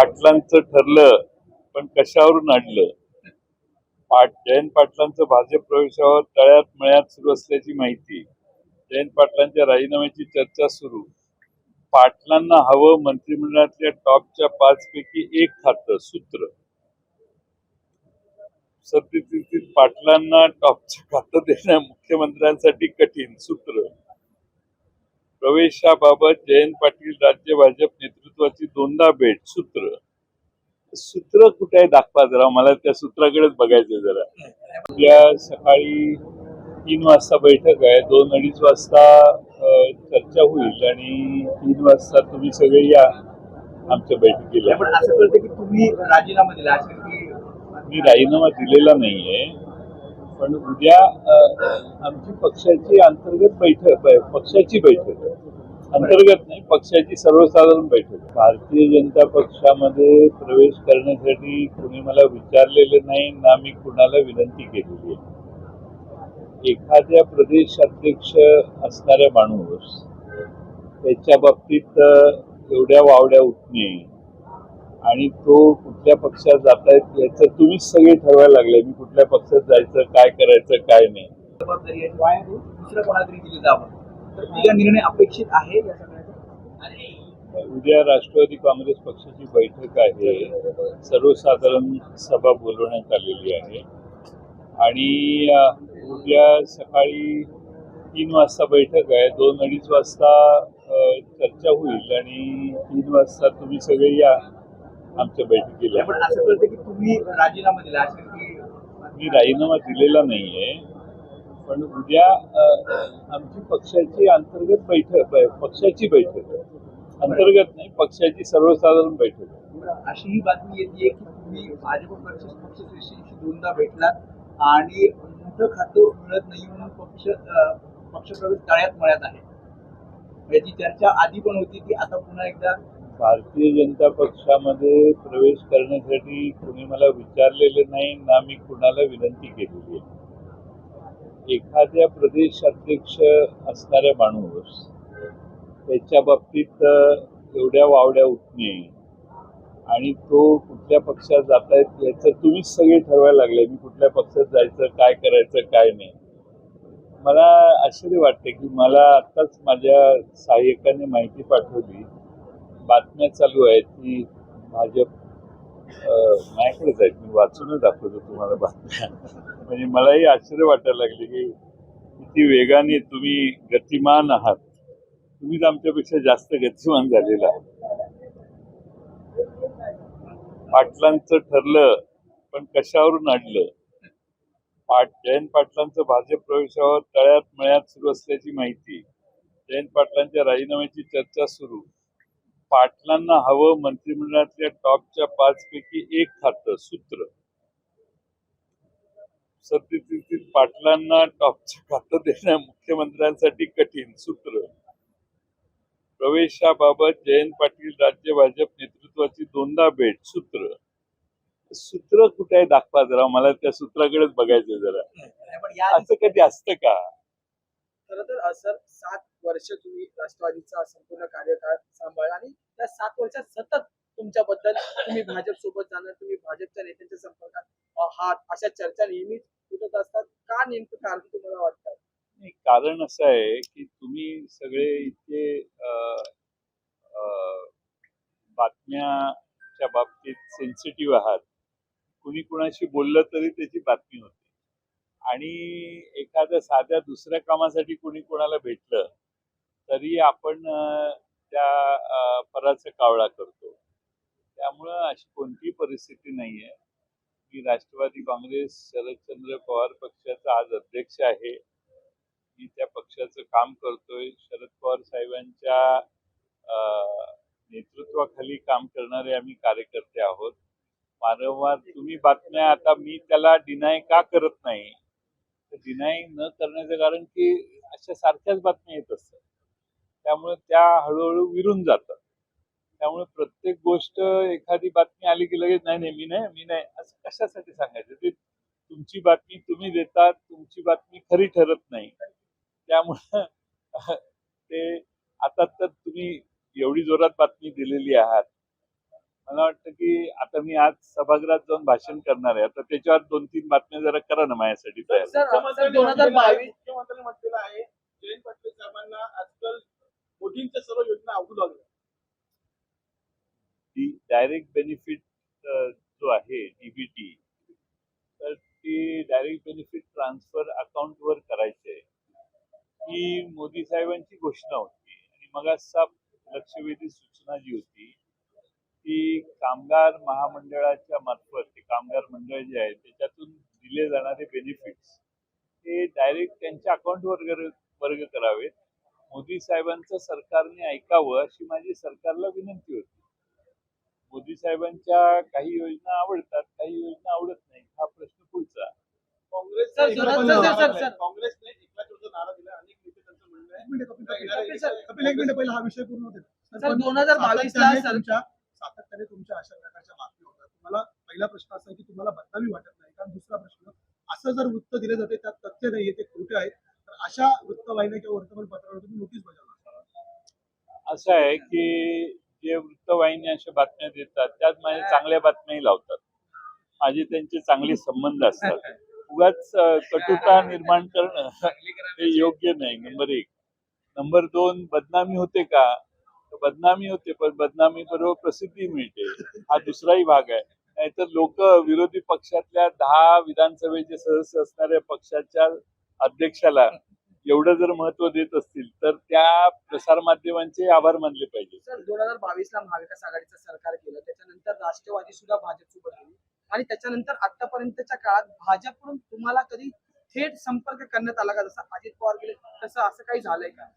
पाटलांचं ठरलं पण कशावरून आणलं? पाट जयंत पाटलांचं भाजप प्रवेशावर तळ्यात मळ्यात सुरू असल्याची माहिती जयंत पाटलांच्या राजीनाम्याची चर्चा सुरू. पाटलांना हवं मंत्रिमंडळातल्या टॉपच्या पाच पैकी एक खातं सूत्र. सत्यस्थितीत पाटलांना टॉपचं खातं देणं मुख्यमंत्र्यांसाठी कठीण सूत्र. प्रवेशाबाबत जयंत पाटील राज्य भाजप नेतृत्वाची दोनदा भेट सूत्र. सूत्र कुठे आहे? दाखवा जरा. मला त्या सूत्राकडेच बघायचं जरा. उद्या सकाळी तीन वाजता बैठक आहे. दोन अडीच वाजता चर्चा होईल आणि तीन वाजता तुम्ही सगळे या आमच्या बैठकीला. पण असं कळतं की तुम्ही राजीनामा दिला मी राजीनामा दिलेला नाहीये. पण उद्या आमची पक्षाची अंतर्गत बैठक पक्षाची बैठक. अंतर्गत नाही पक्षाची सर्वसाधारण बैठक. भारतीय जनता पक्षामध्ये प्रवेश करण्यासाठी कोणी मला विचारलेलं नाही ना मी कुणाला विनंती केलेली आहे. एखाद्या प्रदेश अध्यक्ष असणाऱ्या माणूस त्याच्या बाबतीत एवढ्या वावड्या उठणे आणि तो कुठल्या पक्षात जातायत याचं तुम्हीच सगळे ठरवायला लागले मी कुठल्या पक्षात जायचं काय करायचं काय नाही. जबाबदारी आहे वाय दुसऱ्या कोणाला तरी दिली जावं तर तिचा निर्णय अपेक्षित आहे या सगळ्याचा उद्या राष्ट्रवादी काँग्रेस पक्षाची बैठक आहे. सर्वसाधारण सभा बोलवण्यात आलेली आहे. आणि उद्या सकाळी तीन वाजता बैठक आहे. दोन अडीच वाजता चर्चा होईल आणि तीन वाजता तुम्ही सगळे या. आमच्या बैठकीला पण असं कळतं की तुम्ही राजीनामा दिला असेल की मी राजीनामा दिलेला नाहीये पण उद्या आमची पक्षाची अंतर्गत बैठक पक्षाची बैठक आहे. अंतर्गत नाही पक्षाची सर्वसाधारण बैठक. अशी ही बातमी येते की तुम्ही भाजप पक्ष पक्षश्रेष्ठींशी दोनदा भेटलात आणि मोठं खातं मिळत नाही म्हणून पक्ष पक्षप्रवेश तळ्यात मळ्यात आहे याची चर्चा आधी पण होती की आता पुन्हा एकदा भारतीय जनता पक्षामध्ये प्रवेश करण्यासाठी कोणी मला विचारलेलं नाही ना मी कुणाला विनंती केलेली आहे. एखाद्या प्रदेश अध्यक्ष असणाऱ्या माणूस त्याच्या बाबतीत एवढ्या वावड्या उठणे आणि तो कुठल्या पक्षात जातायत याचं तुम्हीच सगळे ठरवायला लागले मी कुठल्या पक्षात जायचं काय करायचं काय नाही. मला आश्चर्य वाटते की मला आत्ताच माझ्या सहाय्यकाने माहिती पाठवली बातम्या चालू आहेत की भाजप माझ्याकडेच आहेत. मी वाचूनच दाखवतो तुम्हाला बातम्या. म्हणजे मलाही आश्चर्य वाटायला लागले की किती वेगाने तुम्ही गतिमान आहात. तुम्हीच आमच्यापेक्षा जास्त गतिमान झालेला आहात. पाटलांचं ठरलं पण कशावरून अडलं? पाट जयंत पाटलांचं भाजप प्रवेशावर तळ्यात मळ्यात सुरू असल्याची माहिती जयंत पाटलांच्या राजीनाम्याची चर्चा सुरू. पाटलांना हवं मंत्रिमंडळातल्या टॉपच्या पाच पैकी एक खातं सूत्र. सत्यस्थितीत पाटलांना टॉपचं खातं देणं मुख्यमंत्र्यांसाठी कठीण सूत्र. प्रवेशाबाबत जयंत पाटील राज्य भाजप नेतृत्वाची दोनदा भेट सूत्र. सूत्र कुठे आहे दाखवा जरा मला त्या सूत्राकडेच बघायचं जरा. असं कधी असतं का? खरं तर सर सात वर्ष तुम्ही राष्ट्रवादीचा संपूर्ण कार्यकाळ सांभाळला आणि त्या सात वर्षात सतत तुमच्याबद्दल तुम्ही भाजप सोबत जाणार तुम्ही भाजपच्या नेत्यांच्या संपर्कात आहात अशा चर्चा नेहमीच उठत असतात. का नेमकं कारण तुम्हाला वाटतं? कारण असं आहे की तुम्ही सगळे इथे अ, बातम्याच्या बाबतीत सेन्सिटिव्ह आहात. कुणी कुणाशी बोललं तरी त्याची बातमी होते. आणि एखाद्या साध्या दुसऱ्या कामासाठी कुणी कोणाला भेटलं तरी आपण त्या पराचा कावळा करतो. त्यामुळं अशी कोणतीही परिस्थिती नाही आहे मी राष्ट्रवादी काँग्रेस शरदचंद्र पवार पक्षाचा आज अध्यक्ष आहे. मी त्या पक्षाचं काम करतोय. शरद पवार साहेबांच्या नेतृत्वाखाली काम करणारे आम्ही कार्यकर्ते आहोत. वारंवार तुम्ही बातम्या आता मी त्याला डिनाय का करत नाही? डिनाय न करण्याचं कारण की अशा सारख्याच बातम्या येत असतात. त्यामुळे त्या हळूहळू विरून जातात. त्यामुळे प्रत्येक गोष्ट एखादी बातमी आली की लगेच नाही नाही मी नाही मी नाही. असं कशासाठी सांगायचं? ते तुमची बातमी तुम्ही देतात तुमची बातमी खरी ठरत नाही. त्यामुळं ते आता तर तुम्ही एवढी जोरात बातमी दिलेली आहात. मला वाटतं की आता मी आज सभागृहात जाऊन भाषण करणार आहे. आता त्याच्यावर दोन तीन बातम्या जरा करा ना माझ्यासाठी तयार. सर दोन हजार बावीस मुख्यमंत्र्यांनी म्हटलेलं आहे जयंत पाटील साहेबांना आजकाल मोदींच्या सर्व योजना आवडू लागल्या ती डायरेक्ट बेनिफिट जो आहे डीबीटी तर ती डायरेक्ट बेनिफिट ट्रान्सफर अकाउंटवर करायचे ही मोदी साहेबांची घोषणा होती. आणि मग असा लक्षवेधी सूचना जी होती ती कामगार महामंडळाच्या मार्फत ते कामगार मंडळ जे आहे त्याच्यातून दिले जाणारे बेनिफिट्स ते डायरेक्ट त्यांच्या अकाउंटवर वर्ग वर्ग करावेत. मोदी साहेबांचं सरकारने ऐकावं अशी माझी सरकारला विनंती होती. मोदी साहेबांच्या काही योजना आवडतात काही योजना आवडत नाही हा प्रश्न पुढचा. काँग्रेसने नारा दिला अनेक नेते त्यांचं म्हणणं आहे. हा होते. सर, 2022 ला सातत्याने तुमच्या अशा प्रकारच्या बातम्या होतात. तुम्हाला पहिला प्रश्न असा की तुम्हाला बदनामी वाटत नाही. कारण दुसरा प्रश्न असं जर वृत्त दिले जाते त्यात तथ्य नाहीये ते खोटे आहेत. तर अशा वृत्तवाहिन्या किंवा वर्तमानपत्रावर तुम्ही नोटीस बजावणार असं आहे की जे वृत्तवाहिनी अशा बातम्या देतात त्यात माझ्या चांगल्या बातम्याही लावतात. माझे त्यांचे चांगले संबंध असतात. उगाच कटुता निर्माण करणं हे योग्य नाही. नंबर एक. नंबर दोन बदनामी होते का? बदनामी होते पण बदनामी बरोबर प्रसिद्धी मिळते. हा दुसराही भाग आहे. नाहीतर लोक विरोधी पक्षातल्या दहा विधानसभेचे सदस्य असणाऱ्या पक्षाच्या अध्यक्षाला एवढं जर महत्त्व देत असतील तर त्या प्रसारमाध्यमांचे आभार मानले पाहिजे. सर दोन हजार बावीस ला महाविकास आघाडीचं सरकार केलं त्याच्यानंतर राष्ट्रवादी सुद्धा भाजप सोबत आली आणि त्याच्यानंतर आतापर्यंतच्या काळात भाजपकडून तुम्हाला कधी थेट संपर्क करण्यात आला का? जसं अजित पवार गेले तसं असं काही झालंय का?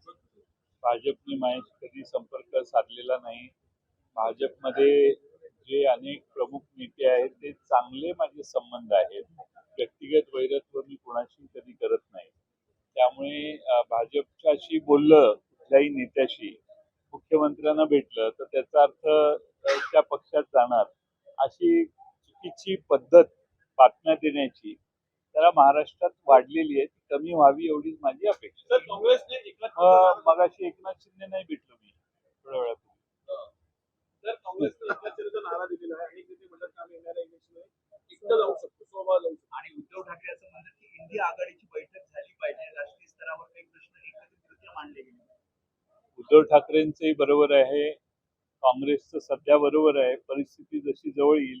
भाजपने माझ्याशी कधी संपर्क साधलेला नाही. भाजपमध्ये जे अनेक प्रमुख नेते आहेत ते चांगले माझे संबंध आहेत. व्यक्तिगत वैरत्व मी कोणाशी कधी करत नाही. त्यामुळे भाजपच्याशी बोललं कुठल्याही नेत्याशी मुख्यमंत्र्यांना भेटलं तर त्याचा अर्थ त्या पक्षात जाणार अशी चुकीची पद्धत बातम्या देण्याची त्याला महाराष्ट्रात वाढलेली आहे ती कमी व्हावी एवढीच माझी अपेक्षा. काँग्रेसने मगाशी एकनाथ शिंदे नाही भेटलो मी थोड्या वेळापूर्वी. सर काँग्रेसने नारा दिलेला आहे. अनेक नेते म्हणतात की आम्ही येणाऱ्या इलेक्शन एकटं जाऊ शकतो स्वभाव जाऊ शकतो. आणि उद्धव ठाकरे असं म्हणतात की इंडिया आघाडीची बैठक झाली पाहिजे. राष्ट्रीय स्तरावर काही प्रश्न एकत्रितरित्या मांडले गेले उद्धव ठाकरेंचंही बरोबर आहे काँग्रेसचं सध्या बरोबर आहे परिस्थिती जशी जवळ येईल